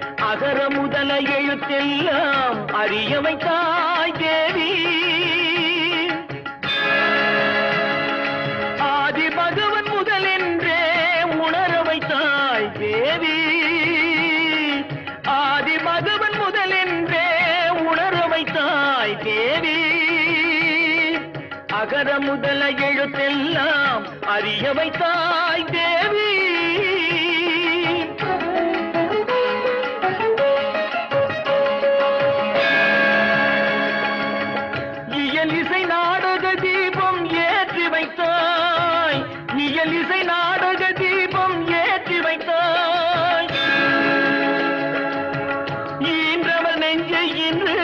அகர முதல எழுத்தெல்லாம் அறிய தாய் தேவி. ஆதி பகவன் முதல் என்றே உணரவை தாய் தேவி. ஆதி பகவன் முதல் என்றே உணரவை தாய் தேவி. அகர முதல எழுத்தெல்லாம் அறிய தாய் தேவி. இசை நாடக தீபம் ஏற்றி வைத்தாய். இயல் இசை நாடக தீபம் ஏற்றி வைத்தாய். ஈன்றவர் நெஞ்சை இன்று